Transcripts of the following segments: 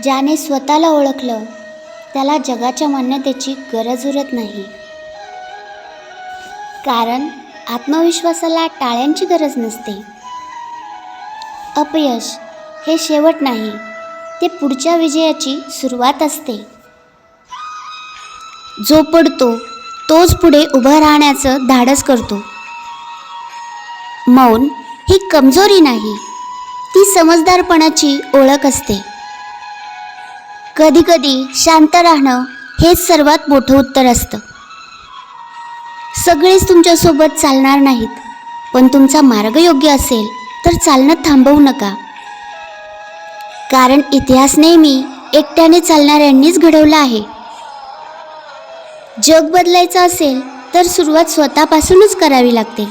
ज्याने स्वतःला ओळखलं त्याला जगाच्या मान्यतेची गरज उरत नाही. कारण आत्मविश्वासाला टाळ्यांची गरज नसते. अपयश हे शेवट नाही ते पुढच्या विजयाची सुरुवात असते. जो पडतो तोच पुढे उभं राहण्याचं धाडस करतो. मौन ही कमजोरी नाही ती समजदारपणाची ओळख असते. कधीकधी शांत राहणं हेच सर्वात मोठं उत्तर असतं. सगळेच तुमच्यासोबत चालणार नाहीत पण तुमचा मार्ग योग्य असेल तर चालणं थांबवू नका. कारण इतिहास नेहमी एकट्याने चालणाऱ्यांनीच घडवला आहे. जग बदलायचं असेल तर सुरुवात स्वतःपासूनच करावी लागते.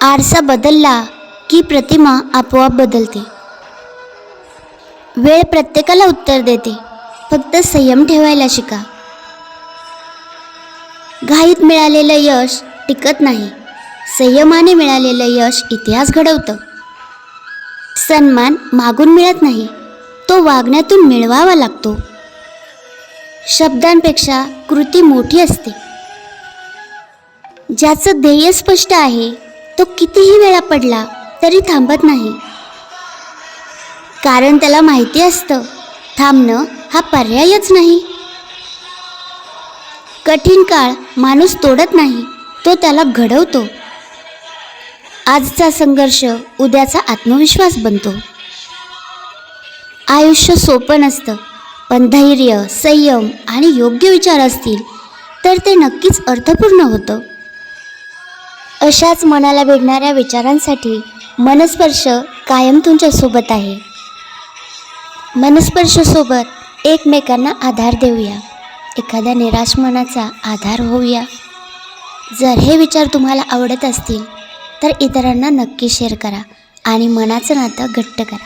आरसा बदलला की प्रतिमा आपोआप बदलते. वेळ प्रत्येकाला उत्तर देते. फक्त संयम ठेवायला शिका. घाईत मिळालेलं यश टिकत नाही. संयमाने मिळालेलं यश इतिहास घडवतं. सन्मान मागून मिळत नाही. तो वागण्यातून मिळवावा लागतो. शब्दांपेक्षा कृती मोठी असते. ज्याचं ध्येय स्पष्ट आहे तो कितीही वेळा पडला तरी थांबत नाही. कारण त्याला माहिती असतं. थांबणं हा पर्यायच नाही. कठीण काळ माणूस तोडत नाही तो त्याला घडवतो. आजचा संघर्ष उद्याचा आत्मविश्वास बनतो. आयुष्य सोपं नसतं पण धैर्य संयम आणि योग्य विचार असतील तर ते नक्कीच अर्थपूर्ण होतं. अशाच मनाला भेटणाऱ्या विचारांसाठी मनस्पर्श कायम तुमच्यासोबत आहे. मनस्पर्शसोबत एकमेकांना आधार देऊया. एखाद्या निराश मनाचा आधार होऊया. जर हे विचार तुम्हाला आवडत असतील तर इतरांना नक्की शेअर करा आणि मनाचं नातं घट्ट करा.